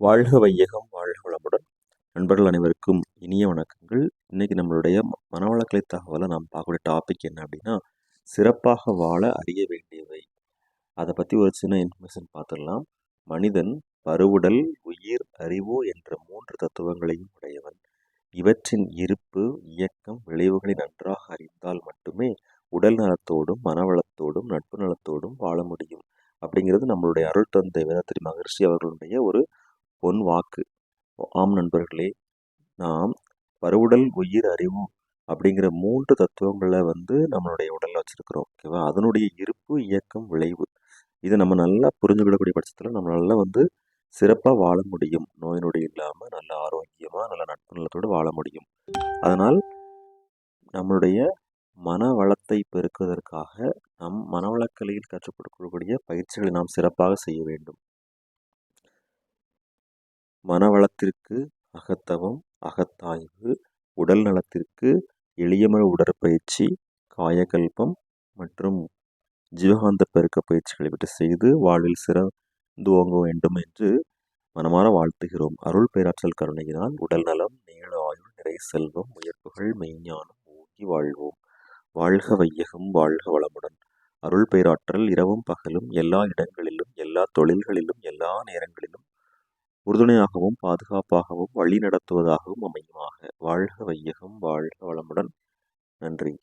வாழ்க வையகம் வாழ்க வளமுடன். நண்பர்கள் அனைவருக்கும் இனிய வணக்கங்கள். இன்னைக்கு நம்மளுடைய மனவளக்கலை தகவலை நாம் பார்க்கக்கூடிய டாபிக் என்ன அப்படின்னா சிறப்பாக வாழ அறிய வேண்டியவை. அதை பற்றி ஒரு சின்ன இன்ஃபர்மேஷன் பார்த்துடலாம். மனிதன் பருவுடல் உயிர் அறிவு என்ற மூன்று தத்துவங்களையும் உடையவன். இவற்றின் இருப்பு இயக்கம் விளைவுகளை நன்றாக அறிந்தால் மட்டுமே உடல் நலத்தோடும் மனவளத்தோடும் நட்பு நலத்தோடும் வாழ முடியும். அப்படிங்கிறது நம்மளுடைய அருள் தந்தை வேதாத்திரி மகர்ஷி அவர்களுடைய ஒரு பொன் வாக்கு. ஆம் நண்பர்களே நாம் பருவுடல் உயிர் அறிவு அப்படிங்கிற மூன்று தத்துவங்களை வந்து நம்மளுடைய உடலில் வச்சுருக்கிறோம் ஓகேவா அதனுடைய இருப்பு இயக்கம் விளைவு. இதை நம்ம நல்லா புரிஞ்சுக்கிடக்கூடிய பட்சத்தில் நம்மளால வந்து சிறப்பாக வாழ முடியும். நோய் நொடி இல்லாமல் நல்ல ஆரோக்கியமாக நல்ல நட்பு நலத்தோடு வாழ முடியும். அதனால் நம்மளுடைய மன வளத்தை பெருக்குவதற்காக நம் மனவளக்கலையில் கற்றுக் கொடுக்கக்கூடிய பயிற்சிகளை நாம் சிறப்பாக செய்ய வேண்டும். மனவளத்திற்கு அகத்தவம் அகத்தாய்வு உடல் நலத்திற்கு எளியம உடற்பயிற்சி காயகல்பம் மற்றும் ஜீவகாந்த பெருக்க பயிற்சிகளை விட்டு செய்து வாழ்வில் சிறந்து ஓங்க வேண்டும் என்று மனமாற வாழ்த்துகிறோம். அருள் பேராற்றல் கருணையினால் உடல் நலம் நீள ஆயுள் நிறை செல்வம் உயர்ப்புகள் மெய்ஞானம் ஓங்கி வாழ்வோம். வாழ்க வையகம் வாழ்க வளமுடன். அருள் பேராற்றல் இரவும் பகலும் எல்லா இடங்களிலும் எல்லா தொழில்களிலும் எல்லா நேரங்களிலும் உறுதுணையாகவும் பாதுகாப்பாகவும் வழி நடத்துவதாகவும் அமையுமாக. வாழ்க வையகம் வாழ்க வளமுடன். நன்றி.